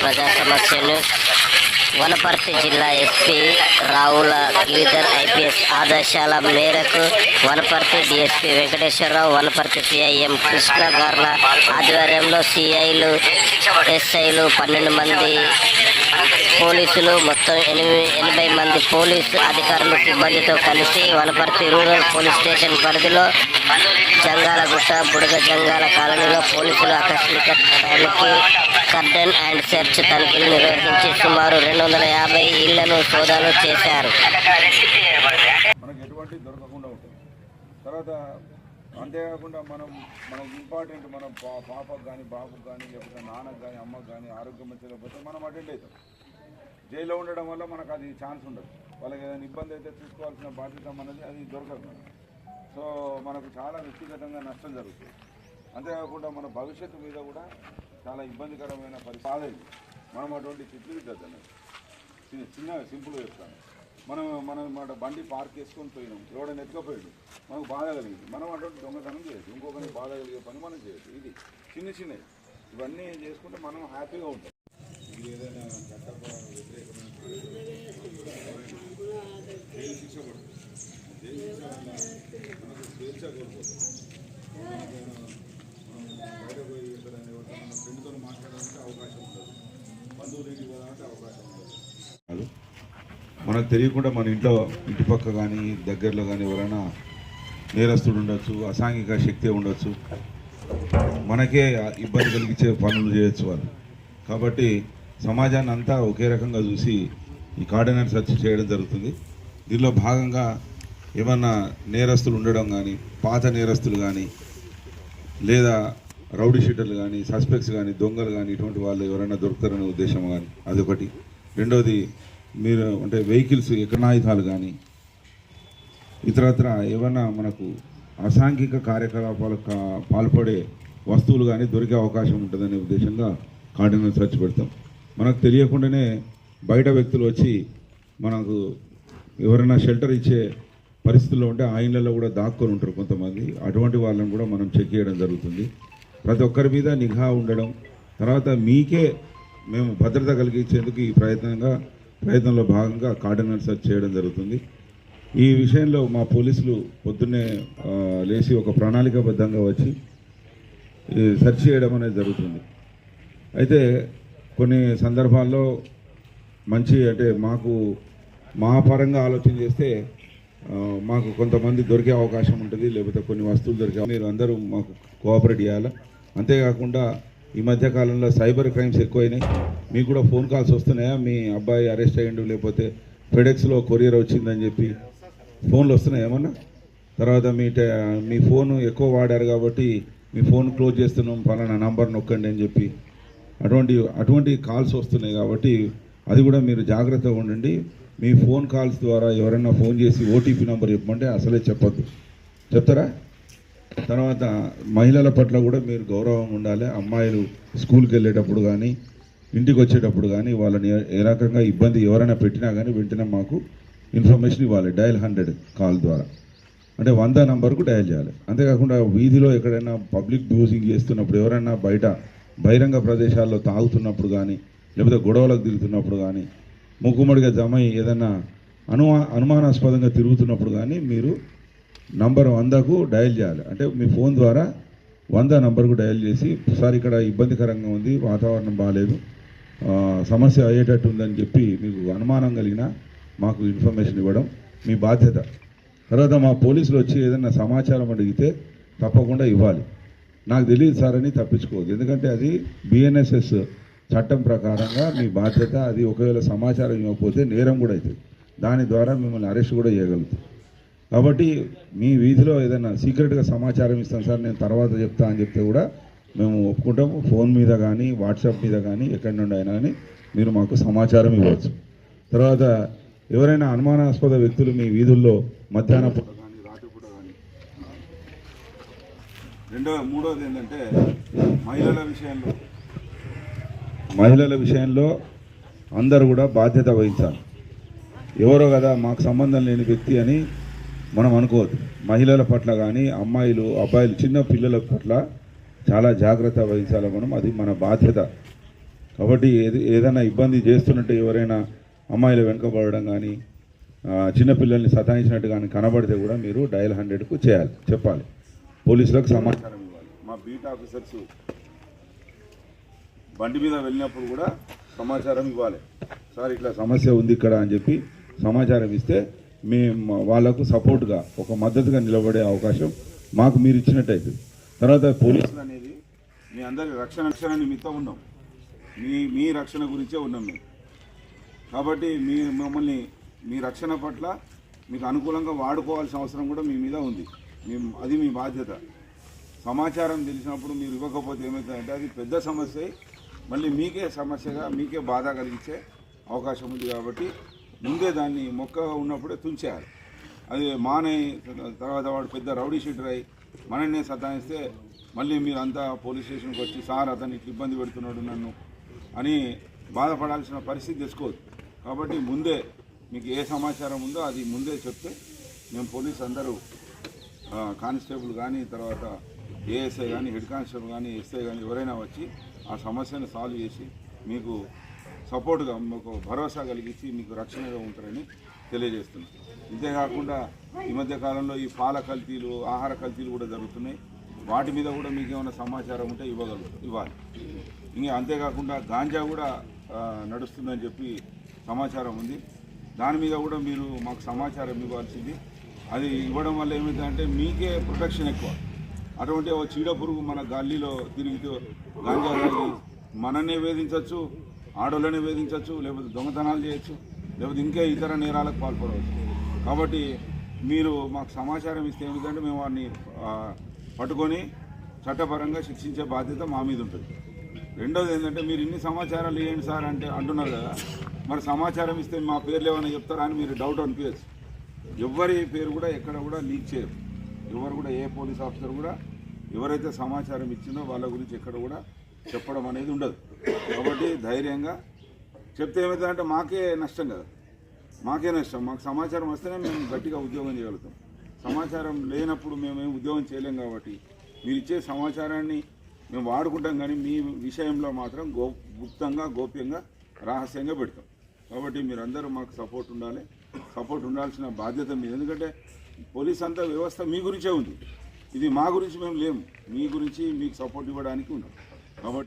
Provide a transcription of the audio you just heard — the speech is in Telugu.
ప్రజా సమస్యలు వనపర్తి జిల్లా ఎస్పీ రావుల గిరిధర్ ఐపీఎస్ ఆదేశాల మేరకు వనపర్తి డిఎస్పీ వెంకటేశ్వరరావు వనపర్తి సిఐఎం కృష్ణ గార్ల ఆధ్వర్యంలో సిఐలు ఎస్ఐలు పన్నెండు మంది పోలీసులు మొత్తం ఎనిమిది ఎనభై మంది పోలీసు అధికారులు సిబ్బందితో కలిసి వనపర్తి రూరల్ పోలీస్ స్టేషన్ పరిధిలో జంగాలగుట్ట బుడగ జంగాల కాలనీలో పోలీసులు ఆకస్మిక తనిఖీ కర్డన్ అండ్ సెర్చ్ తనిఖీలు నిర్వహించి సుమారు రెండు వందల యాభై ఇళ్ళను సోదాలు చేశారు. తర్వాత అంతేకాకుండా మనం మనకు ఇంపార్టెంట్ మన పాపకు కానీ బాబుకు కానీ లేకపోతే నాన్నకు కానీ అమ్మకు కానీ ఆరోగ్యం మంచి లేకపోతే మనం అటెండ్ అవుతాం. జైల్లో ఉండడం వల్ల మనకు అది ఛాన్స్ ఉండదు. వాళ్ళకి ఏదైనా ఇబ్బంది అయితే చూసుకోవాల్సిన బాధ్యత మనది అది దొరకదు సో మనకు చాలా వ్యక్తిగతంగా నష్టం జరుగుతుంది. అంతేకాకుండా మన భవిష్యత్తు మీద కూడా చాలా ఇబ్బందికరమైన పరిస్థితి మనం అటువంటి చిత్రీకరించద్దు చిన్న చిన్న సింపుల్గా చెప్తాను. మనం మనం మాట బండి పార్క్ చేసుకొని పోయినాం. ఎవడైనా ఎత్తుకపోయాడు మనకు బాధ కలిగింది. మనం అటువంటి దొంగతనం చేయొచ్చు ఇంకొకరికి బాధ కలిగే పని మనం చేయొచ్చు ఇది చిన్న చిన్నవి. ఇవన్నీ చేసుకుంటే మనం హ్యాపీగా ఉంటాం. ఏదైనా వ్యతిరేకమైన జైలు శిక్ష పడుతుంది జైలు శిక్ష వల్ల మనకు స్వేచ్ఛ కోల్పోతుంది మనం బయట పోయి ఎక్కడైనా మన ఫ్రెండ్తో మాట్లాడాలంటే అవకాశం ఉండదు బంధువులు ఇంటికి అవకాశం ఉండదు మనకు తెలియకుండా మన ఇంట్లో ఇంటి పక్క కానీ దగ్గరలో కానీ ఎవరైనా నేరస్తుడు ఉండొచ్చు అసాంఘిక శక్తి ఉండొచ్చు. మనకే ఇబ్బంది కలిగించే పనులు చేయొచ్చు వాళ్ళు. కాబట్టి సమాజాన్ని అంతా ఒకే రకంగా చూసి ఈ కార్డినర్ సెర్చ్ చేయడం జరుగుతుంది. దీనిలో భాగంగా ఏమన్నా నేరస్తులు ఉండడం కానీ పాత నేరస్తులు కానీ లేదా రౌడీ షీటర్లు కానీ సస్పెక్ట్స్ కానీ దొంగలు కానీ ఇటువంటి వాళ్ళు ఎవరైనా దొరుకుతారనే ఉద్దేశం కానీ అదొకటి రెండవది మీరు అంటే వెహికల్స్ ఎకనాయుధాలు కానీ ఇతరత్ర ఏమైనా మనకు అసాంఘిక కార్యకలాపాలకు కా- పాల్పడే వస్తువులు కానీ దొరికే అవకాశం ఉంటుందనే ఉద్దేశంగా కార్డినల్ సెర్చ్ పెడతాం. మనకు తెలియకుండానే బయట వ్యక్తులు వచ్చి మనకు ఎవరైనా షెల్టర్ ఇచ్చే పరిస్థితుల్లో ఉంటే ఆ ఇళ్ళల్లో కూడా దాక్కొని ఉంటారు కొంతమంది. అటువంటి వాళ్ళని కూడా మనం చెక్ చేయడం జరుగుతుంది. ప్రతి ఒక్కరి మీద నిఘా ఉండడం తర్వాత మీకే మేము భద్రత కలిగించేందుకు ఈ ప్రయత్నంగా ప్రయత్నంలో భాగంగా కార్డినల్ సెర్చ్ చేయడం జరుగుతుంది. ఈ విషయంలో మా పోలీసులు పొద్దున్నే లేచి ఒక ప్రణాళికాబద్ధంగా వచ్చి సెర్చ్ చేయడం అనేది జరుగుతుంది. అయితే కొన్ని సందర్భాల్లో మంచి అంటే మాకు మా పరంగా ఆలోచన చేస్తే మాకు కొంతమంది దొరికే అవకాశం ఉంటుంది లేకపోతే కొన్ని వస్తువులు దొరికే మీరు అందరూ మాకు కోఆపరేట్ చేయాలి? అంతేకాకుండా ఈ మధ్య కాలంలో సైబర్ క్రైమ్స్ ఎక్కువైనాయి. మీకు కూడా ఫోన్ కాల్స్ వస్తున్నాయా? మీ అబ్బాయి అరెస్ట్ అయ్యిండు లేకపోతే ఫెడెక్స్లో కొరియర్ వచ్చిందని చెప్పి ఫోన్లు వస్తున్నాయి ఏమన్నా? తర్వాత మీ మీ ఫోన్ ఎక్కువ వాడారు కాబట్టి మీ ఫోన్ క్లోజ్ చేస్తున్నాం పలానా నంబర్ నొక్కండి అని చెప్పి అటువంటి అటువంటి కాల్స్ వస్తున్నాయి కాబట్టి అది కూడా మీరు జాగ్రత్తగా ఉండండి. మీ ఫోన్ కాల్స్ ద్వారా ఎవరైనా ఫోన్ చేసి ఓటీపీ నెంబర్ చెప్పమంటే అసలే చెప్పద్దు. చెప్తారా? తర్వాత మహిళల పట్ల కూడా మీరు గౌరవం ఉండాలి. అమ్మాయిలు స్కూల్కి వెళ్ళేటప్పుడు కానీ ఇంటికి వచ్చేటప్పుడు కానీ వాళ్ళని ఏ- రకంగా ఇబ్బంది ఎవరైనా పెట్టినా కానీ వెంటనే మాకు ఇన్ఫర్మేషన్ ఇవ్వాలి. డయల్ హండ్రెడ్ కాల్ ద్వారా. అంటే వంద నంబర్కు డయల్ చేయాలి. అంతేకాకుండా వీధిలో ఎక్కడైనా పబ్లిక్ బ్యూజింగ్ చేస్తున్నప్పుడు ఎవరైనా బయట బహిరంగ ప్రదేశాల్లో తాగుతున్నప్పుడు కానీ లేకపోతే గొడవలకు తిరుగుతున్నప్పుడు కానీ ముక్కుమడిగా జమ ఏదన్నా ఏదైనా అనుమా అనుమానాస్పదంగా తిరుగుతున్నప్పుడు కానీ మీరు నంబర్ వందకు డయల్ చేయాలి. అంటే మీ ఫోన్ ద్వారా వంద నంబర్కు డయల్ చేసి సార్ ఇక్కడ ఇబ్బందికరంగా ఉంది వాతావరణం బాగాలేదు సమస్య అయ్యేటట్టు ఉందని చెప్పి మీకు అనుమానం కలిగినా మాకు ఇన్ఫర్మేషన్ ఇవ్వడం మీ బాధ్యత. తర్వాత మా పోలీసులు వచ్చి ఏదైనా సమాచారం అడిగితే తప్పకుండా ఇవ్వాలి. నాకు తెలియదు సార్ అని తప్పించుకోవద్దు. ఎందుకంటే అది బిఎన్ఎస్ఎస్ చట్టం ప్రకారంగా మీ బాధ్యత అది ఒకవేళ సమాచారం ఇవ్వకపోతే నేరం కూడా అవుతుంది. దాని ద్వారా మిమ్మల్ని అరెస్ట్ కూడా చేయగలుగుతాం. కాబట్టి మీ వీధిలో ఏదైనా సీక్రెట్గా సమాచారం ఇస్తాం సార్ నేను తర్వాత చెప్తా అని చెప్తే కూడా మేము ఒప్పుకుంటాము. ఫోన్ మీద కానీ వాట్సాప్ మీద కానీ ఎక్కడి నుండి అయినా కానీ మీరు మాకు సమాచారం ఇవ్వచ్చు. తర్వాత ఎవరైనా అనుమానాస్పద వ్యక్తులు మీ వీధుల్లో మధ్యాహ్నం పూట కానీ రాత్రిపూట కానీ రెండో మూడోది ఏంటంటే మహిళల విషయంలో. మహిళల విషయంలో అందరూ కూడా బాధ్యత వహించాలి. ఎవరో కదా మాకు సంబంధం లేని వ్యక్తి అని మనం అనుకోవద్దు. మహిళల పట్ల కానీ అమ్మాయిలు అబ్బాయిలు చిన్న పిల్లల పట్ల చాలా జాగ్రత్త వహించాలి మనం. అది మన బాధ్యత. కాబట్టి ఏది ఏదైనా ఇబ్బంది చేస్తున్నట్టు ఎవరైనా అమ్మాయిలు వెనుకబడడం కానీ చిన్నపిల్లల్ని సతాయించినట్టు కానీ కనబడితే కూడా మీరు డయల్ హండ్రెడ్కు చేయాలి చెప్పాలి. పోలీసులకు సమాచారం ఇవ్వాలి. మా బీట్ ఆఫీసర్స్ బండి మీద వెళ్ళినప్పుడు కూడా సమాచారం ఇవ్వాలి. సార్ ఇట్లా సమస్య ఉంది ఇక్కడ అని చెప్పి సమాచారం ఇస్తే మేము వాళ్ళకు సపోర్ట్గా ఒక మద్దతుగా నిలబడే అవకాశం మాకు మీరు ఇచ్చినట్టయితే తర్వాత పోలీసులు అనేది మీ అందరి రక్షణ రక్షణ నిమిత్తం ఉన్నాం. మీ మీ రక్షణ గురించే ఉన్నాం మేము. కాబట్టి మీ మమ్మల్ని మీ రక్షణ పట్ల మీకు అనుకూలంగా వాడుకోవాల్సిన అవసరం కూడా మీ మీద ఉంది. మీ అది మీ బాధ్యత. సమాచారం తెలిసినప్పుడు మీరు ఇవ్వకపోతే ఏమవుతుందంటే అది పెద్ద సమస్య. మళ్ళీ మీకే సమస్యగా మీకే బాధ కలిగించే అవకాశం ఉంది కాబట్టి ముందే దాన్ని మొక్క ఉన్నప్పుడే తుంచేయాలి. అది మానే తర్వాత వాడు పెద్ద రౌడీ షీటర్ అయి మనల్ని సతాయిస్తే మళ్ళీ మీరు అంతా పోలీస్ స్టేషన్కి వచ్చి సార్ అతను ఇట్లా ఇబ్బంది పెడుతున్నాడు నన్ను అని బాధపడాల్సిన పరిస్థితి తెచ్చుకోవద్దు. కాబట్టి ముందే మీకు ఏ సమాచారం ఉందో అది ముందే చెప్తే మేము పోలీస్ అందరూ కానిస్టేబుల్ కానీ తర్వాత ఏఎస్ఐ కానీ హెడ్ కానిస్టేబుల్ కానీ ఎస్ఐ కానీ ఎవరైనా వచ్చి ఆ సమస్యను సాల్వ్ చేసి మీకు సపోర్ట్గా మీకు భరోసా కలిగించి మీకు రక్షణగా ఉంటారని తెలియజేస్తున్నాం. ఇంతేకాకుండా ఈ మధ్య కాలంలో ఈ పాల కల్తీలు ఆహార కల్తీలు కూడా జరుగుతున్నాయి. వాటి మీద కూడా మీకు ఏమైనా సమాచారం ఉంటే ఇవ్వగలరు ఇవ్వాలి. ఇంకా అంతేకాకుండా గాంజా కూడా నడుస్తుందని చెప్పి సమాచారం ఉంది. దాని మీద కూడా మీరు మాకు సమాచారం ఇవ్వాల్సింది అది ఇవ్వడం వల్ల ఏమిటంటే మీకే ప్రొటెక్షన్ ఎక్కువ. అటువంటి ఓ చీడ పురుగు మన గల్లీలో తిరిగితే గాంజా తాగి మననే వేధించవచ్చు ఆడోళ్ళని వేధించవచ్చు లేకపోతే దొంగతనాలు చేయొచ్చు లేకపోతే ఇంకా ఇతర నేరాలకు పాల్పడవచ్చు. కాబట్టి మీరు మాకు సమాచారం ఇస్తే ఏమిటంటే మేము వాడిని పట్టుకొని చట్టపరంగా శిక్షించే బాధ్యత మా మీద ఉంటుంది. రెండోది ఏంటంటే మీరు ఇన్ని సమాచారాలు ఇవ్వండి సార్ అంటే అంటున్నారు కదా. మరి సమాచారం ఇస్తే మా పేర్లు ఏమైనా చెప్తారా అని మీరు డౌట్ అనిపించచ్చు. ఎవరి పేరు కూడా ఎక్కడ కూడా లీక్ చేయరు. ఎవరు కూడా ఏ పోలీస్ ఆఫీసర్ కూడా ఎవరైతే సమాచారం ఇచ్చిందో వాళ్ళ గురించి ఎక్కడ కూడా చెప్పడం అనేది ఉండదు. కాబట్టి ధైర్యంగా చెప్తే ఏమవుతుందంటే మాకే నష్టం కదా. మాకే నష్టం. మాకు సమాచారం వస్తేనే మేము గట్టిగా ఉద్యోగం చేయగలుగుతాం. సమాచారం లేనప్పుడు మేము ఉద్యోగం చేయలేం కాబట్టి మీరు ఇచ్చే సమాచారాన్ని మేము వాడుకుంటాం కానీ మీ విషయంలో మాత్రం గో గుప్తంగా గోప్యంగా రహస్యంగా పెడతాం. కాబట్టి మీరందరూ మాకు సపోర్ట్ ఉండాలి. సపోర్ట్ ఉండాల్సిన బాధ్యత మీద ఎందుకంటే పోలీస్ అంతా వ్యవస్థ మీ గురించే ఉంది. ఇది మా గురించి మేము లేము. మీ గురించి మీకు సపోర్ట్ ఇవ్వడానికి ఉన్నాం.